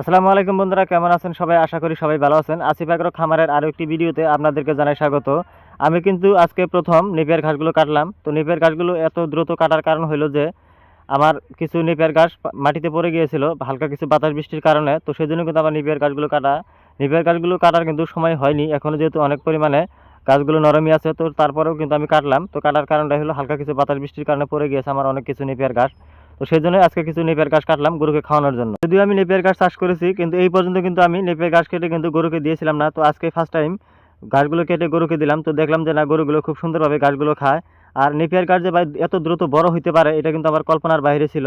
আসসালামু আলাইকুম বন্ধুরা, কেমন আছেন সবাই? আশা করি সবাই ভালো আছেন। আসিফ আগ্রো খামারের আরও একটি ভিডিওতে আপনাদেরকে জানাই স্বাগত। আমি কিন্তু আজকে প্রথম নিপের ঘাসগুলো কাটলাম। তো নিপের ঘাসগুলো এত দ্রুত কাটার কারণ হলো যে, আমার কিছু নিপের ঘাস মাটিতে পড়ে গিয়েছিল, হালকা কিছু বাতাস বৃষ্টির কারণে। তো সেই জন্য কিন্তু আমার নিপের ঘাসগুলো কাটা, নিপের ঘাসগুলো কাটার কিন্তু সময় হয়নি। এখনও যেহেতু অনেক পরিমাণে গাছগুলো নরমই আছে, তো তারপরেও কিন্তু আমি কাটলাম। তো কাটার কারণটা হলো হালকা কিছু বাতাস বৃষ্টির কারণে পড়ে গিয়েছে আমার অনেক কিছু নিপের ঘাস। তো সেই জন্য আজকে কিছু নেপের ঘাস কাটলাম গরুকে খাওয়ানোর জন্য। যদিও আমি নেপের ঘাস চাষ করেছি, কিন্তু এই পর্যন্ত কিন্তু আমি নেপের ঘাস কেটে কিন্তু গরুকে দিয়েছিলাম না। তো আজকে ফার্স্ট টাইম ঘাসগুলো কেটে গরুকে দিলাম। তো দেখলাম যে না, গরুগুলো খুব সুন্দরভাবে ঘাসগুলো খায়। আর নেপিয়ার গাছ যে এত দ্রুত বড় হইতে পারে, এটা কিন্তু আমার কল্পনার বাইরে ছিল।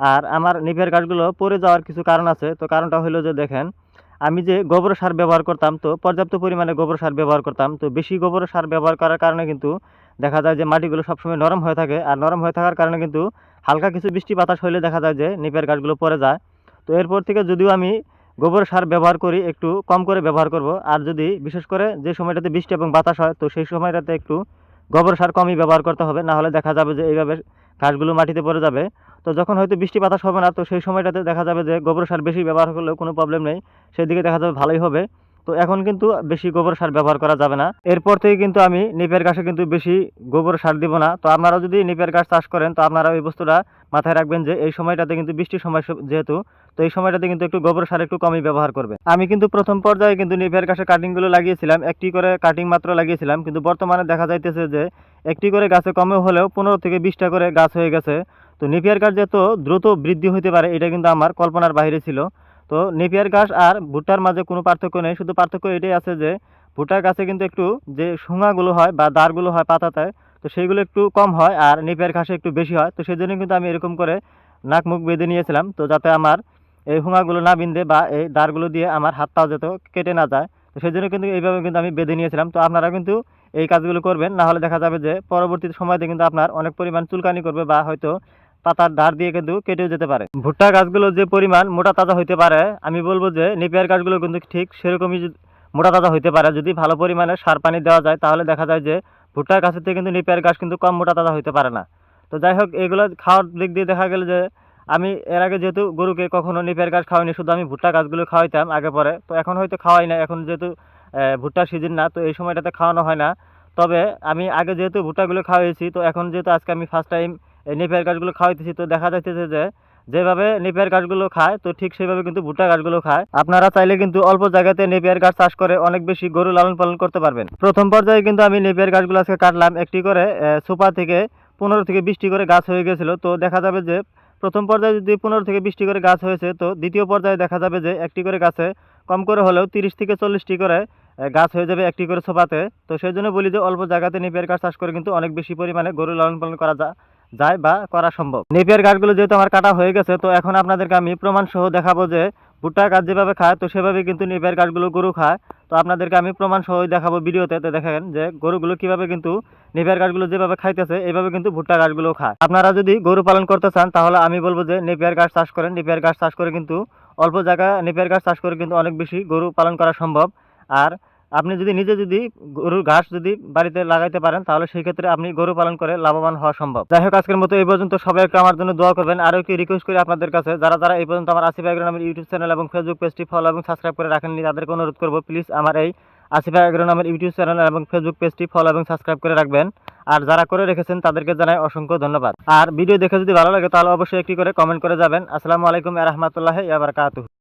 আর আমার নেপিয়ার গাছগুলো পড়ে যাওয়ার কিছু কারণ আছে। তো কারণটা হলো যে দেখেন, আমি যে গোবর সার ব্যবহার করতাম, তো পর্যাপ্ত পরিমাণে গোবর সার ব্যবহার করতাম। তো বেশি গোবর সার ব্যবহার করার কারণে কিন্তু দেখা যায় যে মাটিগুলো সবসময় নরম হয়ে থাকে। আর নরম হয়ে থাকার কারণে কিন্তু হালকা কিছু বৃষ্টি বাতাস হলে দেখা যায় যে নিপের গাছগুলো পড়ে যায়। তো এরপর থেকে যদিও আমি গোবর সার ব্যবহার করি, একটু কম করে ব্যবহার করব। আর যদি বিশেষ করে যে সময়টাতে বৃষ্টি এবং বাতাস হয়, তো সেই সময়টাতে একটু গোবর সার কমই ব্যবহার করতে হবে। না হলে দেখা যাবে যে এইভাবে ঘাসগুলো মাটিতে পড়ে যাবে। তো যখন হয়তো বৃষ্টি বাতাস হবে না, তো সেই সময়টাতে দেখা যাবে যে গোবর সার বেশি ব্যবহার করলেও কোনো প্রবলেম নেই। সেদিকে দেখা যাবে ভালোই হবে। তো এখন কিন্তু বেশি গোবর সার ব্যবহার করা যাবে না। এরপর থেকে কিন্তু আমি নিপের গাছে কিন্তু বেশি গোবর সার দিব না। তো আপনারাও যদি নিপের গাছ চাষ করেন, তো আপনারা এই বস্তুটা মাথায় রাখবেন যে এই সময়টাতে কিন্তু বৃষ্টির সময় যেহেতু, তো এই সময়টাতে কিন্তু একটু গোবর সার একটু কমই ব্যবহার করবে আমি কিন্তু প্রথম পর্যায়ে কিন্তু নিপের গাছে কাটিংগুলো লাগিয়েছিলাম, একটি করে কাটিং মাত্র লাগিয়েছিলাম। কিন্তু বর্তমানে দেখা যাইতেছে যে একটি করে গাছে কমে হলেও পনেরো থেকে বিশটা করে গাছ হয়ে গেছে। তো নেপিয়ার গাছ যে এত দ্রুত বৃদ্ধি হতে পারে, এটা কিন্তু আমার কল্পনার বাইরে ছিল। তো নেপিয়ার ঘাস আর ভুট্টার মাঝে কোনো পার্থক্য নেই। শুধু পার্থক্য এটাই আছে যে, ভুট্টার গাছে কিন্তু একটু যে শুঙাগুলো হয় বা দাঁড়গুলো হয় পাতাতে, তো সেইগুলো একটু কম হয় আর নেপিয়ার ঘাসে একটু বেশি হয়। তো সেই জন্য কিন্তু আমি এরকম করে নাক মুখ বেঁধে নিয়েছিলাম। তো যাতে আমার এই হুঙাগুলো না বিন্দে বা এই দাঁড়গুলো দিয়ে আমার হাত হাতটাও যাতে কেটে না যায়। তো সেই জন্য কিন্তু এইভাবে কিন্তু আমি বেঁধে নিয়েছিলাম। তো আপনারা কিন্তু এই কাজগুলো করবেন। না হলে দেখা যাবে যে পরবর্তী সময়তে কিন্তু আপনার অনেক পরিমাণ চুলকানি করবে বা হয়তো পাতার ধার দিয়ে কিন্তু কেটেও যেতে পারে। ভুট্টা গাছগুলো যে পরিমাণ মোটা তাজা হইতে পারে, আমি বলব যে নেপিয়ার গাছগুলো কিন্তু ঠিক সেরকমই মোটা তাজা হইতে পারে। যদি ভালো পরিমাণে সার পানি দেওয়া যায়, তাহলে দেখা যায় যে ভুট্টার গাছের থেকে কিন্তু নেপিয়ার গাছ কিন্তু কম মোটা তাজা হইতে পারে না। তো যাই হোক, এগুলো খাওয়ার দিক দিয়ে দেখা গেল যে আমি এর আগে যেহেতু গরুকে কখনো নেপিয়ার গাছ খাওয়াইনি, শুধু আমি ভুট্টা গাছগুলো খাওয়াইতাম আগে পরে। তো এখন হয়তো খাওয়াই না এখন যেহেতু ভুট্টার সিজন না, তো এই সময়টাতে খাওয়ানো হয় না। তবে আমি আগে যেহেতু ভুট্টাগুলো খাওয়াইছি, তো এখন যেহেতু আজকে আমি ফার্স্ট টাইম এই নেপিয়ার গাছগুলো খাওয়াইতেছি, তো দেখা যাইতেছে যে যেভাবে নেপিয়ার গাছগুলো খায়, তো ঠিক সেভাবে কিন্তু ভুট্টা গাছগুলো খায়। আপনারা চাইলে কিন্তু অল্প জায়গাতে নেপিয়ার গাছ চাষ করে অনেক বেশি গরু লালন পালন করতে পারবেন। প্রথম পর্যায়ে কিন্তু আমি নেপিয়ার গাছগুলো আজকে কাটলাম, একটি করে সুপা থেকে পনেরো থেকে বিশটি করে গাছ হয়ে গেছিল। তো দেখা যাবে যে প্রথম পর্যায়ে যদি পনেরো থেকে বিশটি করে গাছ হয়েছে, তো দ্বিতীয় পর্যায়ে দেখা যাবে যে একটি করে গাছে কম করে হলেও তিরিশ থেকে চল্লিশটি করে গাছ হয়ে যাবে একটি করে সোপাতে তো সেই জন্য বলি যে অল্প জায়গাতে নেপিয়ার গাছ চাষ করে কিন্তু অনেক বেশি পরিমাণে গরু লালন পালন করা যায় যায় বা করা সম্ভব। নেপিয়ার গাছগুলো যেহেতু আমার কাটা হয়ে গেছে, তো এখন আপনাদেরকে আমি প্রমাণ সহ দেখাবো যে ভুট্টা গাছ যেভাবে খায়, তো সেভাবে কিন্তু নেপিয়ার গাছগুলো গরু খায়। তো আপনাদেরকে আমি প্রমাণ সহ দেখাবো ভিডিওতে, তো দেখেন যে গরুগুলো কীভাবে কিন্তু নেপিয়ার গাছগুলো যেভাবে খাইতেছে, এইভাবে কিন্তু ভুট্টা গাছগুলো খায়। আপনারা যদি গরু পালন করতে চান, তাহলে আমি বলব যে নেপিয়ার গাছ চাষ করেন। নেপিয়ার গাছ চাষ করে কিন্তু অল্প জায়গা নেপিয়ার গাছ চাষ করে কিন্তু অনেক বেশি গরু পালন করা সম্ভব। আর আপনি যদি নিজে যদি গরুর ঘাস যদি বাড়িতে লাগাইতে পারেন, তাহলে সেই ক্ষেত্রে আপনি গরু পালন করে লাভবান হওয়া সম্ভব। যাই হোক, আজকের মতো এই পর্যন্ত। সবাই একটু আমার জন্য দোয়া করবেন। আরও একটু রিকোয়েস্ট করি আপনাদের কাছে। যারা যারা এই পর্যন্ত আমার আসিফ নামের ইউটিউব চ্যানেল এবং ফেসবুক পেজটি ফলো এবং সাবস্ক্রাইব করে রাখেননি, তাদেরকে অনুরোধ করব প্লিজ আমার এই আসিফা এগ্রো নামের ইউটিউব চ্যানেল এবং ফেসবুক পেজটি ফলো এবং সাবস্ক্রাইব করে রাখবেন। আর যারা করে রেখেছেন, তাদেরকে জানাই অসংখ্য ধন্যবাদ। আর ভিডিও দেখে যদি ভালো লাগে, তাহলে অবশ্যই একটি করে কমেন্ট করে যাবেন। আসসালামু আলাইকুম রহমতুল্লাহ ইয়াবারকাতুহ